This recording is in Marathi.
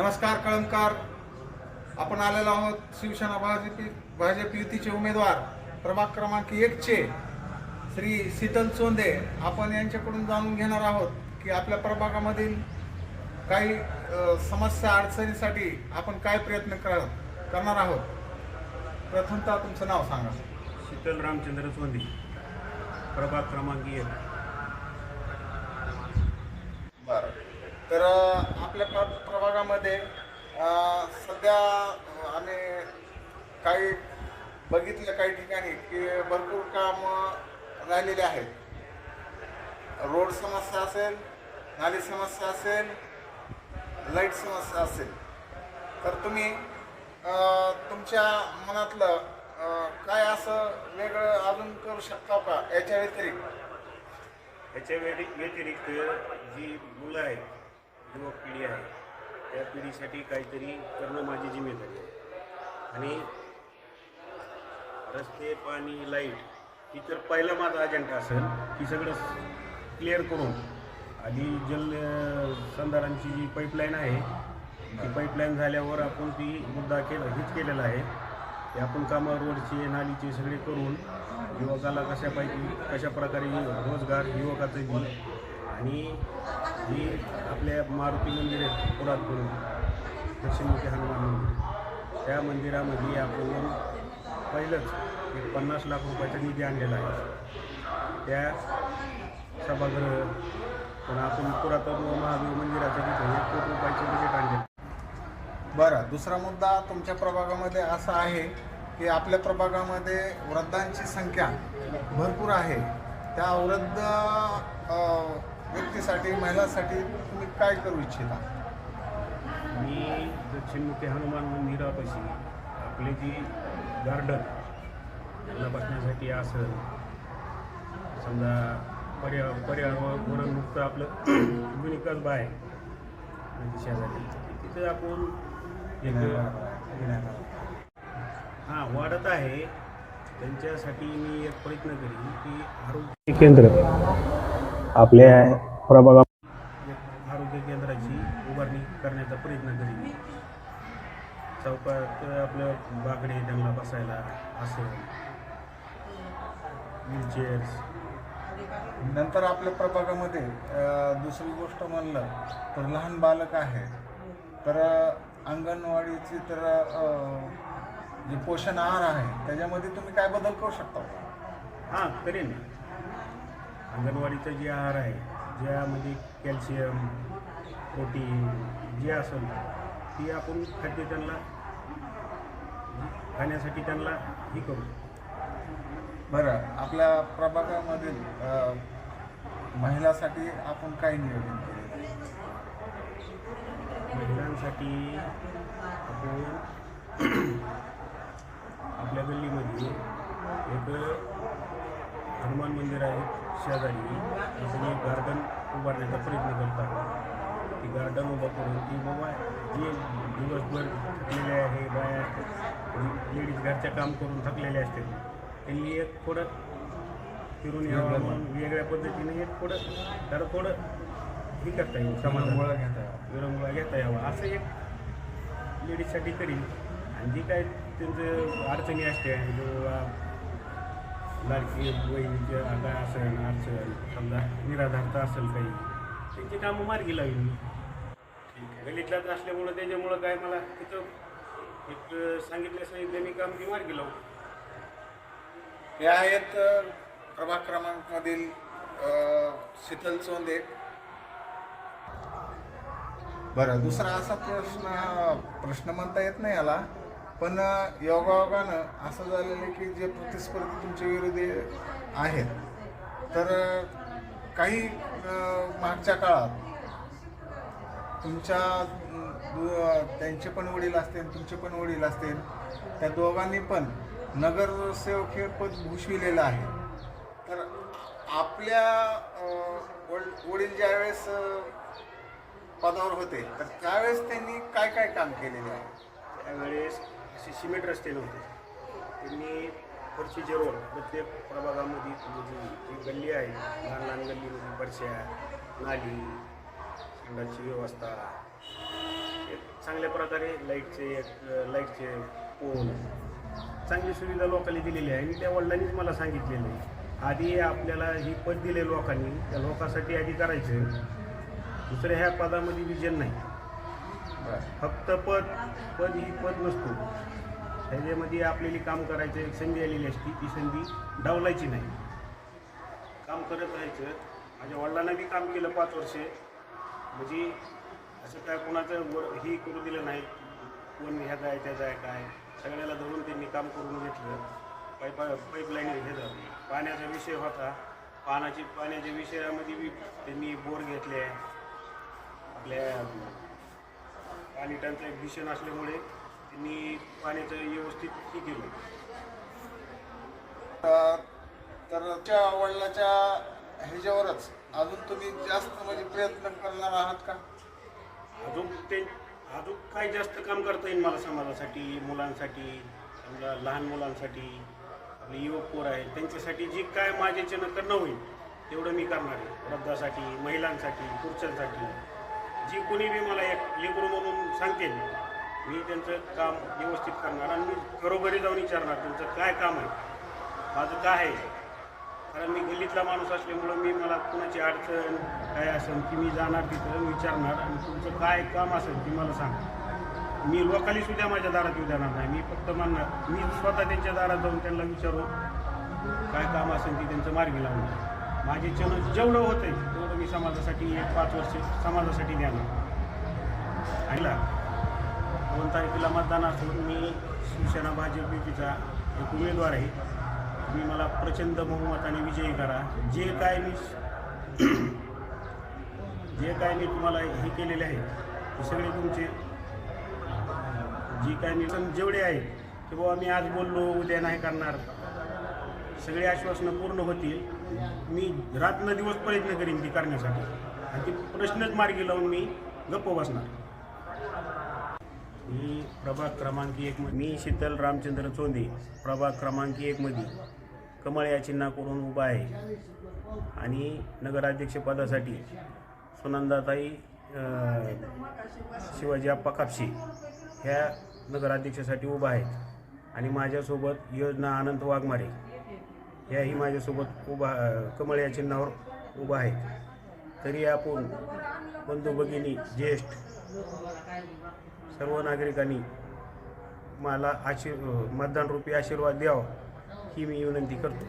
नमस्कार कळमकार आपण आलेलो आहोत शिवसेना भाजप भाजप युतीचे उमेदवार. प्रभाग क्रमांक एकचे श्री शीतल चोंदे आपण यांच्याकडून जाणून घेणार आहोत की आपल्या प्रभागामधील काही समस्या अडचणीसाठी आपण काय प्रयत्न कर करणार आहोत? प्रथमतः तुमचं नाव सांगा. शीतल रामचंद्र सोंदी. प्रभाग क्रमांक एक बरं तर आपल्या प्र- प्रभागामध्ये सध्या आम्ही काही बघितलं काही ठिकाणी की भरपूर काम राहिलेले आहेत. रोड समस्या असेल नाली समस्या असेल लाइट समस्या असेल. तर तुम्ही तुमच्या मनातलं काय असं वेगळं अजून करू शकता का याच्या व्यतिरिक्त? याच्या व्यति- व्यतिरिक्त जी मुलं आहेत युवक पिढी आहे त्या पिढीसाठी काहीतरी करणं माझी जिम्मेदारी आहे. आणि रस्ते पाणी लाइट ही तर पहिला माझा अजेंडा असेल. की सगळं क्लिअर करून आधी जल संधारांची जी पाईपलाईन आहे ती पाईपलाईन झाल्यावर आपण ती मुद्दा केला हेच केलेला आहे. की आपण कामं रोडचे नालीचे सगळे करून युवकाला कशापैकी कशा प्रकारे रोजगार युवकाचं आणि मी आपल्या मारुती मंदिर आहे पुरातपूर. दक्षिणमुखी हनुमान मंदिर त्या मंदिरामध्ये आपण पहिलंच एक पन्नास लाख रुपयाचा निधी आणलेला आहे. त्या सभागृह पण आपण पुरातन महादेव मंदिराचं तिथे एक कोटी रुपयाचे बजेट आणले बरं दुसरा मुद्दा तुमच्या प्रभागामध्ये असा आहे की आपल्या प्रभागामध्ये वृद्धांची संख्या भरपूर आहे. त्या वृद्ध व्यक्तीसाठी महिलांसाठी तुम्ही काय करू इच्छिता? मी दक्षिणमुखी हनुमान मंदिरापाशी आपले जी गार्डन त्यांना बसण्यासाठी असेल समजा पर्या पर्यावरणमुक्त आपलं जुनी कसबा आहे म्हणजे शेजारी तिथे आपण एक हां वाढत आहे. त्यांच्यासाठी मी एक प्रयत्न करीन की आरोग्य केंद्र. आपल्या प्रभागा आरोग्य केंद्राची उभारणी करण्याचा प्रयत्न करीन चौकात आपलं बाकडे त्यांना बसायला असेल व्हीलचेअर्स नंतर आपल्या प्रभागामध्ये दुसरी गोष्ट म्हणलं तर लहान बालक आहे. तर अंगणवाडीची तर जे पोषण आहार आहे त्याच्यामध्ये तुम्ही काय बदल करू शकता? हां करेन. अंगणवाडीचा जे आहार आहे ज्यामध्ये कॅल्शियम प्रोटीन जे असेल ती आपण खाद्य त्यांना खाण्यासाठी त्यांना हे करू बरं आपल्या प्रभागामधील महिलासाठी आपण काय नियोजन? महिलांसाठी आपण आपल्या गल्लीमध्ये एक हनुमान मंदिर आहे शेजारी. आपण एक गार्डन उभारण्याचा प्रयत्न करत आहोत ती गार्डन उभं करून ती बाबा जे दिवसभर थकलेले आहे बाया लेडीज घरच्या काम करून थकलेले असतात त्यांनी एक थोडं फिरून यावं म्हणून वेगळ्या पद्धतीने एक थोडं त्याला थोडं हे करता येईल समाजात गोळा घेता यावा. विरंगुळा घेता यावा. असं एक लेडीजसाठी करीन. आणि जी काय त्यांचं अडचणी असते किंवा लाडकी बहिणीचे काय असेल अडचण समजा निराधारता असेल काही त्यांची कामं मार्गी लागली मी गलितलाच असल्यामुळं त्याच्यामुळं काय मला तिथं एक सांगितलं सांगितलं मी काम ती मार्गी लावू हे आहेत प्रभाग क्रमांकमधील शीतल चोंदे बरं दुसरा असा प्रश्न प्रश्न म्हणता येत नाही याला. पण योगायोगानं असं झालेलं आहे की जे प्रतिस्पर्धी तुमच्या विरोधी आहेत तर काही मागच्या काळात तुमच्या दु- त्यांचे पण वडील असतील तुमचे पण वडील असतील त्या दोघांनी पण नगरसेवक हे पद भूषविलेलं आहे. तर आपल्या वड- वडील ज्यावेळेस पदावर होते तर त्यावेळेस त्यांनी काय काय काम केलेले आहे? त्यावेळेस असे सिमेंट रस्ते नव्हते. त्यांनी फरशीचे रोड प्रत्येक प्रभागामध्ये म्हणजे जी गल्ली आहे लहान लहान गल्लीमध्ये फरश्या नाली संडाची व्यवस्था एक चांगल्या प्रकारे लाईटचे लाईटचे पोल चांगली सुविधा लोकांनी दिलेली आहे. आणि त्या वडिलांनीच मला सांगितलेलं आहे आधी आपल्याला ही पद दिले लोकांनी त्या लोकांसाठी आधी करायचं. दुसऱ्या ह्या पदामध्ये विजन नाही. फक्त पद पद ही पद नसतो. त्याच्यामध्ये आपल्याला काम करायचं एक संधी आलेली असती ती संधी डावलायची नाही. काम करत राहायचं. माझ्या वडिलांना बी काम केलं पाच वर्षे. म्हणजे असं काय कोणाचं वर ही करू दिलं नाही. कोण ह्या जाय त्याचा आहे काय. सगळ्याला धरून त्यांनी काम करून घेतलं. पाईपा पाईपलाईन घेतलं. पाण्याचा विषय होता. पाण्याची पाण्याच्या विषयामध्ये बी त्यांनी बोर घेतले. आपल्या पाणी टंचाई भीषण असल्यामुळे त्यांनी पाण्याचं व्यवस्थित हे केलं. तर तर त्या वडिलाच्या ह्याच्यावरच अजून तुम्ही जास्त म्हणजे प्रयत्न करणार आहात का? अजून ते अजून काय जास्त काम करता येईल मला समाजासाठी मुलांसाठी समजा लहान मुलांसाठी आपले युवक पोर आहेत त्यांच्यासाठी जे काय माझ्याच्यानं करणं होईल तेवढं मी करणार आहे. वृद्धासाठी महिलांसाठी पुरुषांसाठी. जी कोणी बी मला एक लेकरू म्हणून सांगतील मी त्यांचं काम व्यवस्थित करणार आणि मी घरोघरी जाऊन विचारणार तुमचं काय काम आहे? माझं काय आहे? कारण मी गल्लीतला माणूस असल्यामुळं मी मला कुणाची अडचण काय असेल की मी जाणार तिथं विचारणार आणि तुमचं काय काम असेल ती मला सांग. मी लोकाली सुद्धा माझ्या दारात येऊ देणार नाही. मी फक्त म्हणणार मी स्वतः त्यांच्या दारात जाऊन त्यांना विचारून काय काम असेल ती त्यांचं मार्गी लावणार माझे चॅनल जेवढं होतंय तेवढं मी समाजासाठी एक पाच वर्ष समाजासाठी देणार. ऐकला? दोन तारखेला मतदान असून मी शिवसेना भाजप युतीचा एक उमेदवार आहे. तुम्ही मला प्रचंड बहुमताने विजयी करा. जे काय मी जे काय मी तुम्हाला हे केलेले आहे ते सगळे तुमचे. जी काय मी जेवढे आहेत की बाबा मी आज बोललो उद्या नाही करणार. सगळे आश्वासनं पूर्ण होतील. मी रात्र दिवस प्रयत्न करीन ती करण्यासाठी. आणि ती प्रश्नच मार्गी लावून मी गप्प बसणार. मी प्रभाग क्रमांक एक मी शीतल रामचंद्र चोंदे प्रभाग क्रमांक एकमध्ये कमळ या चिन्हाकडून उभा आहे. आणि नगराध्यक्षपदासाठी सुनंदाताई शिवाजी आप्पा कापशे ह्या नगराध्यक्षासाठी उभा आहेत. आणि माझ्यासोबत योजना अनंत वाघमारे. ह्याही माझ्यासोबत उभा कमळ या चिन्हावर उभा आहेत तरी आपण बंधू भगिनी ज्येष्ठ सर्व नागरिकांनी मला आशीर् मतदानरूपी आशीर्वाद द्यावा ही मी विनंती करतो.